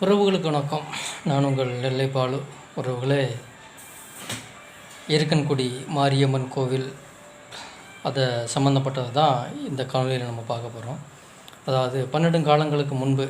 உறவுகளுக்கு வணக்கம். நான் உங்கள் நெல்லைப்பாலு உறவுகளே இருக்கன்குடி மாரியம்மன் கோவில் அதை சம்மந்தப்பட்டது தான் இந்த காணொலியில் நம்ம பார்க்க போகிறோம் அதாவது பன்னெண்டு காலங்களுக்கு முன்பு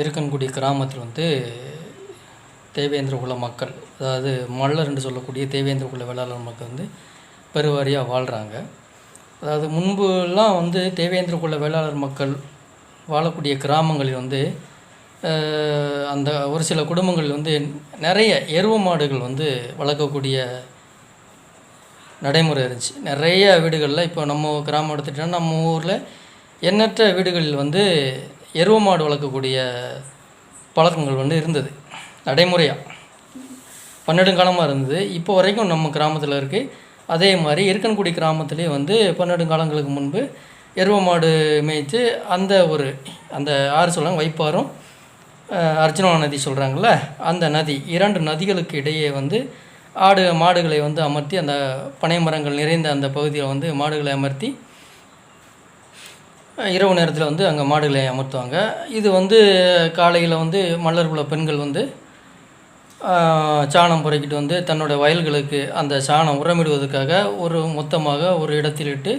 இருக்கன்குடி கிராமத்தில் வந்து தேவேந்திர குல மக்கள் அதாவது மல்லர் என்று சொல்லக்கூடிய தேவேந்திர குல வேளாளர் மக்கள் வந்து பெருவாரியாக வாழ்கிறாங்க அதாவது முன்புலாம் வந்து தேவேந்திர குல வேளாளர் மக்கள் வாழக்கூடிய கிராமங்களில் வந்து அந்த ஒரு சில குடும்பங்கள் வந்து நிறைய எருவ மாடுகள் வந்து வளர்க்கக்கூடிய நடைமுறை இருந்துச்சு. நிறைய வீடுகளில் இப்போ நம்ம கிராமம் எடுத்துட்டோம்னா நம்ம ஊரில் எண்ணற்ற வீடுகளில் வந்து எருவ மாடு வளர்க்கக்கூடிய பழக்கங்கள் வந்து இருந்தது. நடைமுறையாக பன்னெடுங்காலமாக இருந்தது. இப்போ வரைக்கும் நம்ம கிராமத்தில் இருக்குது அதே மாதிரி இருக்கன்குடி கிராமத்திலே வந்து பன்னெடுங்காலங்களுக்கு முன்பு எருவ மாடு மேய்த்து அந்த ஒரு அந்த ஆறு சொல்கிறாங்க வைப்பாரும் அர்ஜுனா நதி சொல்கிறாங்கள்ல அந்த நதி இரண்டு நதிகளுக்கு இடையே வந்து ஆடு மாடுகளை வந்து அமர்த்தி அந்த பனை மரங்கள் நிறைந்த அந்த பகுதியில் வந்து மாடுகளை அமர்த்தி இரவு நேரத்தில் வந்து அங்கே மாடுகளை அமர்த்துவாங்க. இது வந்து காலையில் வந்து மல்லர் குல பெண்கள் வந்து ஆஹ், சாணம் புறக்கிட்டு வந்து தன்னோட வயல்களுக்கு அந்த சாணம் உரமிடுவதற்காக ஒரு மொத்தமாக ஒரு இடத்திலிட்டு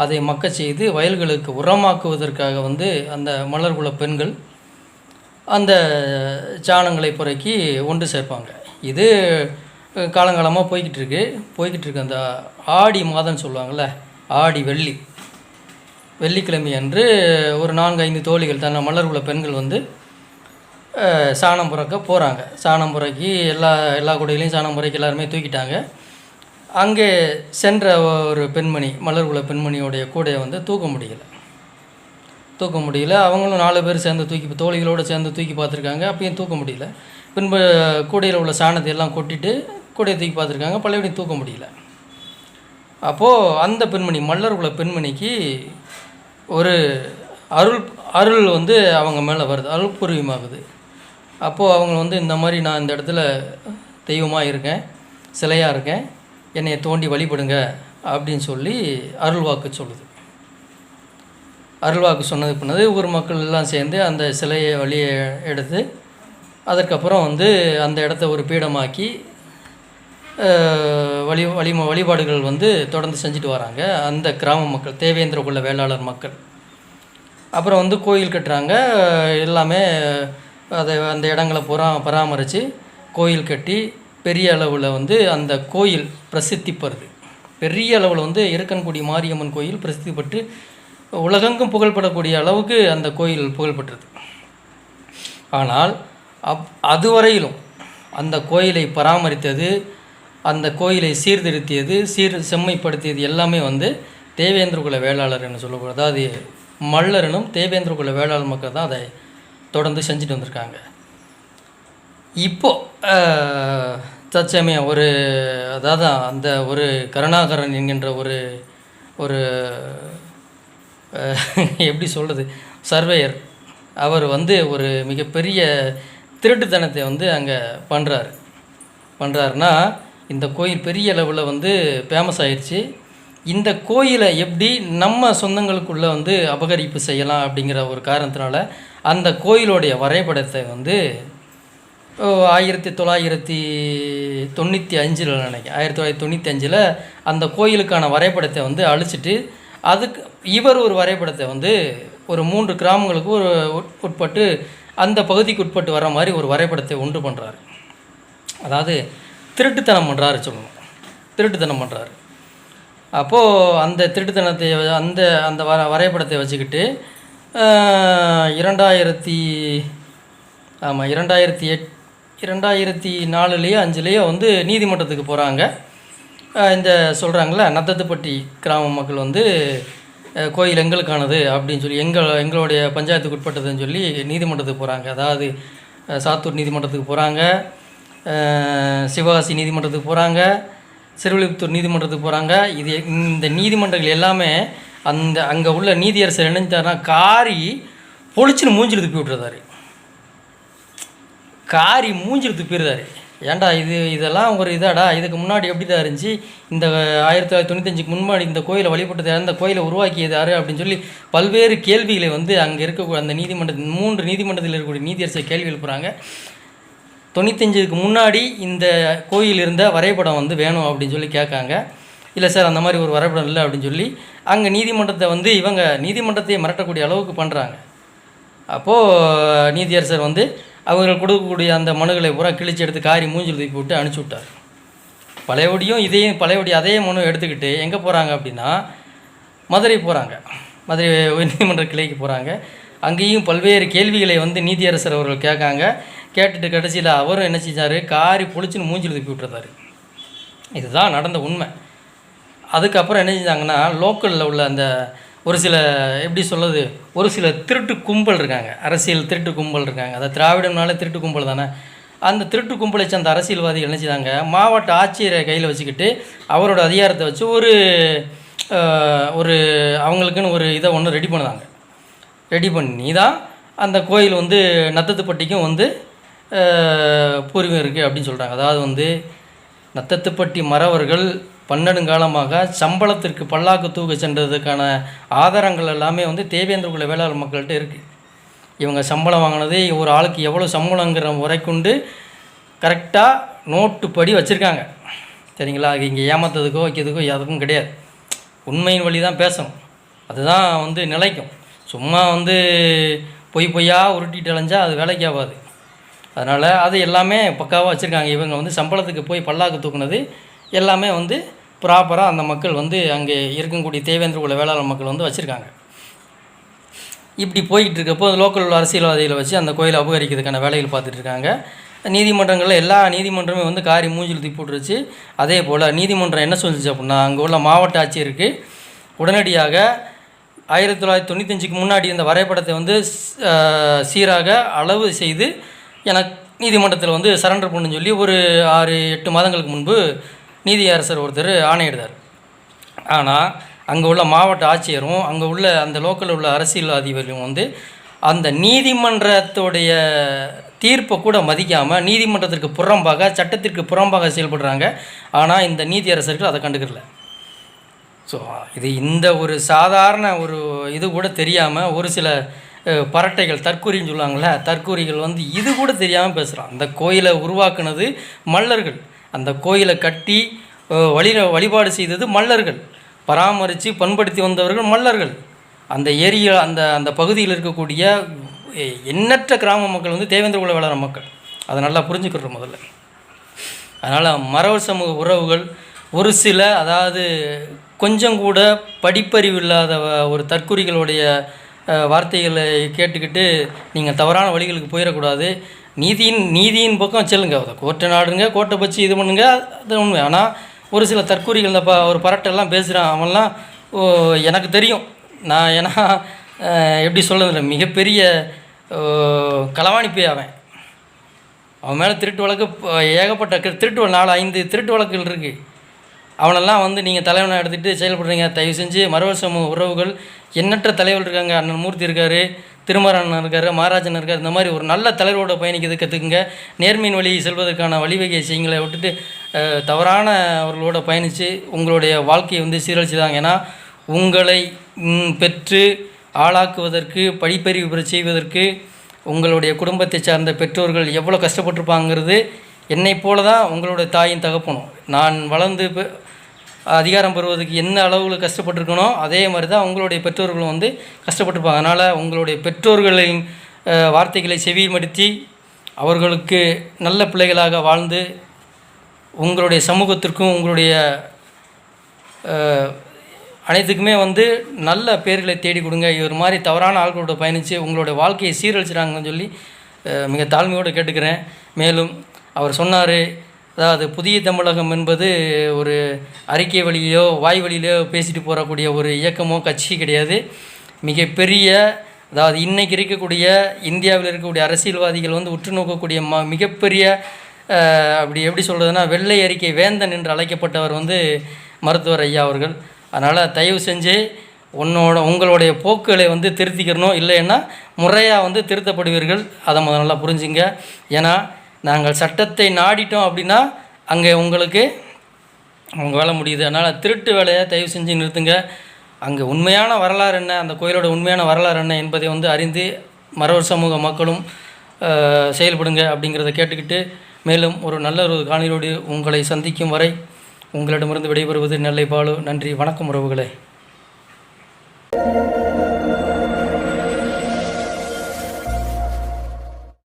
அதை மக்க செய்து வயல்களுக்கு உரமாக்குவதற்காக வந்து அந்த மலர் குல பெண்கள் அந்த சாணங்களை புறக்கி ஒன்று சேர்ப்பாங்க. இது காலங்காலமாக போய்கிட்டு இருக்கு போய்கிட்டு இருக்கு அந்த ஆடி மாதம்னு சொல்லுவாங்கள்ல ஆடி வெள்ளி. வெள்ளிக்கிழமை அன்று ஒரு நான்கு ஐந்து தோழிகள் தன்னை மலர்குல பெண்கள் வந்து சாணம் புறக்க போகிறாங்க சாணம் புறக்கி எல்லா எல்லா குடையிலையும் சாணம் புறக்கி எல்லாருமே தூக்கிட்டாங்க. அங்கே சென்ற ஒரு பெண்மணி மலர் குல பெண்மணியோடைய கூடையை வந்து தூக்க முடியல. தூக்க முடியல. அவங்களும் நாலு பேர் சேர்ந்து தூக்கி தோழிகளோடு சேர்ந்து தூக்கி பார்த்துருக்காங்க. அப்பயும் தூக்க முடியல. பின்பு கூடையில் உள்ள சாணத்தை எல்லாம் கொட்டிட்டு கூடையை தூக்கி பார்த்துருக்காங்க. பழையபடி தூக்க முடியல. அப்போது அந்த பெண்மணி மல்லர் குல பெண்மணிக்கு ஒரு அருள் அருள் வந்து அவங்க மேலே வருது. அருள் பூர்வீகமாகுது அப்போது அவங்க வந்து இந்த மாதிரி நான் இந்த இடத்துல தெய்வமாக இருக்கேன். சிலையாக இருக்கேன். என்னை தோண்டி வழிபடுங்க அப்படின்னு சொல்லி அருள்வாக்கு சொல்லுது. அருள்வாக்கு சொன்னது பண்ணது ஊர் மக்கள் எல்லாம் சேர்ந்து அந்த சிலையை வழியை எடுத்து அதற்கப்புறம் வந்து அந்த இடத்த ஒரு பீடமாக்கி வழி வழி வழிபாடுகள் வந்து தொடர்ந்து செஞ்சுட்டு வராங்க. அந்த கிராம மக்கள் தேவேந்திர குல வேளாளர் மக்கள். அப்புறம் வந்து கோயில் கட்டுறாங்க. எல்லாமே அதை அந்த இடங்களை புறா பராமரித்து கோயில் கட்டி பெரிய அளவில் வந்து அந்த கோயில் பிரசித்தி பெறுது. பெரிய அளவில் வந்து இருக்கன்குடி மாரியம்மன் கோயில் பிரசித்தி பெற்று உலகெங்கும் புகழ்படக்கூடிய அளவுக்கு அந்த கோயில் புகழ்பெற்றது. ஆனால் அப் அதுவரையிலும் அந்த கோயிலை பராமரித்தது அந்த கோயிலை சீர்திருத்தியது சீர் செம்மைப்படுத்தியது எல்லாமே வந்து தேவேந்திரகுல வேளாளர் என்று சொல்லக்கூடாது அதாவது மல்லரனும் தேவேந்திரகுல வேளாளர் மக்கள் தான் அதை தொடர்ந்து செஞ்சுட்டு வந்திருக்காங்க. இப்போது தற்சமயம் ஒரு அதாவது அந்த ஒரு கருணாகரன் என்கின்ற ஒரு ஒரு எப்படி சொல்கிறது சர்வேயர். அவர் வந்து ஒரு மிகப்பெரிய திருட்டுத்தனத்தை வந்து அங்கே பண்ணுறாரு பண்ணுறாருன்னா இந்த கோயில் பெரிய அளவில் வந்து ஃபேமஸ் ஆயிடுச்சு இந்த கோயிலை எப்படி நம்ம சொந்தங்களுக்குள்ளே வந்து அபகரிப்பு செய்யலாம் அப்படிங்கிற ஒரு காரணத்தினால அந்த கோயிலுடைய வரைபடத்தை வந்து ஆயிரத்தி தொள்ளாயிரத்தி தொண்ணூற்றி அஞ்சில் நினைக்கிறேன். ஆயிரத்தி தொள்ளாயிரத்தி தொண்ணூற்றி அஞ்சில் அந்த கோயிலுக்கான வரைபடத்தை வந்து அழிச்சிட்டு அதுக்கு இவர் ஒரு வரைபடத்தை வந்து ஒரு மூன்று கிராமங்களுக்கு ஒரு உட்- உட்பட்டு அந்த பகுதிக்கு உட்பட்டு வர மாதிரி ஒரு வரைபடத்தை உண்டு பண்ணுறாரு அதாவது திருட்டுத்தனம் பண்ணுறாரு சொல்லணும். திருட்டுத்தனம் பண்ணுறாரு அப்போது அந்த திருட்டுத்தனத்தை அந்த அந்த வர வரைபடத்தை வச்சுக்கிட்டு இரண்டாயிரத்தி ஆமாம் இரண்டாயிரத்தி எட் இரண்டாயிரத்தி நாலுலேயோ அஞ்சுலேயோ வந்து நீதிமன்றத்துக்கு போகிறாங்க இந்த சொல்கிறாங்களே நத்தத்துப்பட்டி கிராம மக்கள் வந்து கோயில் எங்களுக்கானது அப்படின்னு சொல்லி எங்கள் எங்களுடைய பஞ்சாயத்துக்கு உட்பட்டதுன்னு சொல்லி நீதிமன்றத்துக்கு போகிறாங்க அதாவது சாத்தூர் நீதிமன்றத்துக்கு போகிறாங்க சிவகாசி நீதிமன்றத்துக்கு போகிறாங்க சிறுவலிபுத்தூர் நீதிமன்றத்துக்கு போகிறாங்க இது இந்த நீதிமன்றங்கள் எல்லாமே அந்த அங்கே உள்ள நீதியரசர் இணைஞ்சாருன்னா காரி பொழிச்சுன்னு மூஞ்சில் துப்பி விட்டுறதாரு காரி மூஞ்சில் துப்பிடுறாரு ஏன்டா இது இதெல்லாம் ஒரு இதாடா? இதுக்கு முன்னாடி எப்படி தான் இருந்துச்சு? இந்த ஆயிரத்தி தொள்ளாயிரத்தி தொண்ணூத்தஞ்சுக்கு முன்னாடி இந்த கோயிலை வழிபட்டது யார்? இந்த கோயிலை உருவாக்கியது யார்? அப்படின்னு சொல்லி பல்வேறு கேள்விகளை வந்து அங்கே இருக்க அந்த நீதிமன்ற மூன்று நீதிமன்றத்தில் இருக்கக்கூடிய நீதியரசர் கேள்வி எழுப்புறாங்க தொண்ணூத்தஞ்சுக்கு முன்னாடி இந்த கோயில் இருந்த வரைபடம் வந்து வேணும் அப்படின்னு சொல்லி கேட்காங்க. இல்லை சார் அந்த மாதிரி ஒரு வரைபடம் இல்லை அப்படின்னு சொல்லி அங்கே நீதிமன்றத்தை வந்து இவங்க நீதிமன்றத்தை மிரட்டக்கூடிய அளவுக்கு பண்ணுறாங்க அப்போது நீதியரசர் வந்து அவர்கள் கொடுக்கக்கூடிய அந்த மனுகளை பூரா கிழிச்சு எடுத்து காரி மூஞ்சில் தூக்கி விட்டு அனுப்பிச்சி விட்டார். பழையபடியும் இதையும் பழையபடி அதே மனு எடுத்துக்கிட்டு எங்கே போகிறாங்க அப்படின்னா மதுரை போகிறாங்க மதுரை உயர்நீதிமன்ற கிளைக்கு போகிறாங்க அங்கேயும் பல்வேறு கேள்விகளை வந்து நீதியரசர் அவர்கள் கேட்காங்க. கேட்டுட்டு கடைசியில் அவரும் என்ன செஞ்சார்? காரி பொழிச்சுன்னு மூஞ்சில் தூக்கி விட்டுருந்தாரு இதுதான் நடந்த உண்மை. அதுக்கப்புறம் என்ன செஞ்சாங்கன்னா லோக்கலில் உள்ள அந்த ஒரு சில எப்படி சொல்லுது ஒரு சில திருட்டு கும்பல் இருக்காங்க. அரசியல் திருட்டு கும்பல் இருக்காங்க. அதை திராவிடம்னாலே திருட்டு கும்பல் தானே? அந்த திருட்டு கும்பலை சேர்ந்த அரசியல்வாதிகள் நினச்சிதாங்க மாவட்ட ஆட்சியரை கையில் வச்சுக்கிட்டு அவரோட அதிகாரத்தை வச்சு ஒரு ஒரு அவங்களுக்குன்னு ஒரு இதை ஒன்று ரெடி பண்ணுதாங்க. ரெடி பண்ணி தான் அந்த கோயில் வந்து நத்தத்துப்பட்டிக்கும் வந்து பூர்வீகம் இருக்குது அப்படின்னு சொல்கிறாங்க அதாவது வந்து நத்தத்துப்பட்டி மறவர்கள் பன்னெடுங்காலமாக சம்பளத்திற்கு பல்லாக்கு தூக்க சென்றதுக்கான ஆதாரங்கள் எல்லாமே வந்து தேவேந்திர குல வேளாளர் மக்கள்கிட்ட இருக்குது இவங்க சம்பளம் வாங்கினது ஒரு ஆளுக்கு எவ்வளோ சம்பளங்கிற முறைக்குண்டு கரெக்டாக நோட்டுப்படி வச்சுருக்காங்க. சரிங்களா? அது இங்கே ஏமாத்துறதுக்கோ வைக்கிறதுக்கோ எதுக்கும் கிடையாது. உண்மையின் வழி தான் பேசணும். அதுதான் வந்து நிலைக்கும். சும்மா வந்து பொய் பொய்யா உருட்டிட்டு அலைஞ்சா அது வேலைக்கு ஆகாது. அதனால் அது எல்லாமே பக்காவாக வச்சுருக்காங்க. இவங்க வந்து சம்பளத்துக்கு போய் பல்லாக்கு தூக்குனது எல்லாமே வந்து ப்ராப்பராக அந்த மக்கள் வந்து அங்கே இருக்கக்கூடிய தேவேந்திர குல வேளாளர் மக்கள் வந்து வச்சுருக்காங்க. இப்படி போய்கிட்டு இருக்கப்போ லோக்கல் உள்ள அரசியல்வாதிகளை வச்சு அந்த கோயிலை அபகரிக்கிறதுக்கான வேலைகள் பார்த்துட்ருக்காங்க. நீதிமன்றங்களில் எல்லா நீதிமன்றமே வந்து காரி மூஞ்சில் தூக்கி போட்டுருச்சு. அதே போல் நீதிமன்றம் என்ன சொல்லிச்சு அப்படின்னா அங்கே உள்ள மாவட்ட ஆட்சியருக்கு உடனடியாக ஆயிரத்தி தொள்ளாயிரத்தி தொண்ணூத்தஞ்சுக்கு முன்னாடி இந்த வரைபடத்தை வந்து சீராக அளவு செய்து எனக்கு நீதிமன்றத்தில் வந்து சரண்டர் பண்ணுன்னு சொல்லி ஒரு ஆறு எட்டு மாதங்களுக்கு முன்பு நீதியரசர் ஒருத்தர் ஆணையிடுறார் ஆனால் அங்கே உள்ள மாவட்ட ஆட்சியரும் அங்கே உள்ள அந்த லோக்கலில் உள்ள அரசியல்வாதிகளும் வந்து அந்த நீதிமன்றத்துடைய தீர்ப்பை கூட மதிக்காமல் நீதிமன்றத்திற்கு புறம்பாக சட்டத்திற்கு புறம்பாக செயல்படுறாங்க. ஆனால் இந்த நீதியரசர்கள் அதை கண்டுக்கிறல. ஸோ இது இந்த ஒரு சாதாரண ஒரு இது கூட தெரியாமல் ஒரு சில பரட்டைகள் தற்கூரின்னு சொல்லுவாங்கள்ல தற்கூரிகள் வந்து இது கூட தெரியாமல் பேசுகிறான் அந்த கோயிலை உருவாக்குனது மல்லர்கள். அந்த கோயிலை கட்டி வழி வழிபாடு செய்தது மல்லர்கள். பராமரித்து பண்படுத்தி வந்தவர்கள் மல்லர்கள். அந்த ஏரியில் அந்த அந்த பகுதியில் இருக்கக்கூடிய எண்ணற்ற கிராம மக்கள் வந்து தேவேந்திர குல வேளாண் மக்கள். அதை நல்லா புரிஞ்சுக்கிறோம் முதல்ல. அதனால் மரவர் சமூக உறவுகள் ஒரு சில அதாவது கொஞ்சம் கூட படிப்பறிவு இல்லாத ஒரு தற்குறிகளுடைய வார்த்தைகளை கேட்டுக்கிட்டு நீங்கள் தவறான வழிகளுக்கு போயிடக்கூடாது. நீதியின் நீதியின் பக்கம் செல்லுங்க. அதை கோர்ட்டை நாடுங்க கோர்ட்டை வச்சு இது பண்ணுங்க அது உண்மை. ஆனால் ஒரு சில தற்கூறிகள் இந்த ப ஒரு பரட்டெல்லாம் பேசுகிறான் அவன்லாம் ஓ, எனக்கு தெரியும். நான் ஏன்னா எப்படி சொல்லுறதில்ல மிகப்பெரிய ஓ, களவாணி அவன். அவன் மேலே திருட்டு வழக்கு ஏகப்பட்ட திருட்டு நாலு ஐந்து திருட்டு வழக்குகள் இருக்குது அவனெல்லாம் வந்து நீங்கள் தலைவனை எடுத்துகிட்டு செயல்படுறீங்க. தயவு செஞ்சு மரவர் சமூக உறவுகள் எண்ணற்ற தலைவர்கள் இருக்காங்க. அண்ணன் மூர்த்தி இருக்கார். திருமரன் இருக்கார் மகாராஜன் இருக்கார் இந்த மாதிரி ஒரு நல்ல தலைவரோட பயணிக்கிறது கற்றுக்குங்க நேர்மையின் வழி செல்வதற்கான வழிவகையை செய்யுங்களை விட்டுட்டு தவறான அவர்களோட பயணித்து உங்களுடைய வாழ்க்கையை வந்து சீரழிச்சுதாங்க. ஏன்னா உங்களை பெற்று ஆளாக்குவதற்கு படிப்பறிவு பெற செய்வதற்கு உங்களுடைய குடும்பத்தை சார்ந்த பெற்றோர்கள் எவ்வளோ கஷ்டப்பட்டிருப்பாங்கிறது என்னை போல தான் உங்களோட தாயின் தகப்பனும். நான் வளர்ந்து அதிகாரம் பெறுவதற்கு என்ன அளவில் கஷ்டப்பட்டிருக்கனோ அதே மாதிரி தான் உங்களுடைய பெற்றோர்களும் வந்து கஷ்டப்பட்டிருப்பாங்க. அதனால் உங்களுடைய பெற்றோர்களின் வார்த்தைகளை செவிமடுத்தி அவர்களுக்கு நல்ல பிள்ளைகளாக வாழ்ந்து உங்களுடைய சமூகத்திற்கும் உங்களுடைய அனைத்துக்குமே வந்து நல்ல பேர்களை தேடி கொடுங்க. இவர் மாதிரி தவறான ஆட்களோட பயணித்து உங்களுடைய வாழ்க்கையை சீரழிச்சிட்டாங்கன்னு சொல்லி மிக தாழ்மையோடு கேட்டுக்கிறேன். மேலும் அவர் சொன்னார் அதாவது புதிய தமிழகம் என்பது ஒரு அறிக்கை வழியிலோ வாய் வழியிலோ பேசிட்டு போகக்கூடிய ஒரு இயக்கமோ கட்சி கிடையாது. மிகப்பெரிய அதாவது இன்றைக்கி இருக்கக்கூடிய இந்தியாவில் இருக்கக்கூடிய அரசியல்வாதிகள் வந்து உற்று நோக்கக்கூடிய ம மிகப்பெரிய அப்படி எப்படி சொல்கிறதுனா வெள்ளை அறிக்கை வேந்தன் என்று அழைக்கப்பட்டவர் வந்து மருத்துவர் ஐயா அவர்கள். அதனால் தயவு செஞ்சு உன்னோட உங்களுடைய போக்குகளை வந்து திருத்திக்கிறணும் இல்லைன்னா முறையாக வந்து திருத்தப்படுவீர்கள். அதை முதல்ல நல்லா புரிஞ்சுங்க. ஏன்னா நாங்கள் சட்டத்தை நாடிட்டோம் அப்படின்னா அங்கே உங்களுக்கு உங்கள் வேலை முடியுது. அதனால் திருட்டு வேலையை தயவு செஞ்சு நிறுத்துங்க. அங்கே உண்மையான வரலாறு என்ன? அந்த கோயிலோட உண்மையான வரலாறு என்ன என்பதை வந்து அறிந்து மறவர் சமூக மக்களும் செயல்படுங்க அப்படிங்கிறத கேட்டுக்கிட்டு மேலும் ஒரு நல்ல ஒரு காணொலியோடு உங்களை சந்திக்கும் வரை உங்களிடமிருந்து விடைபெறுவது நெல்லை பாலு. நன்றி. வணக்கம் உறவுகளே.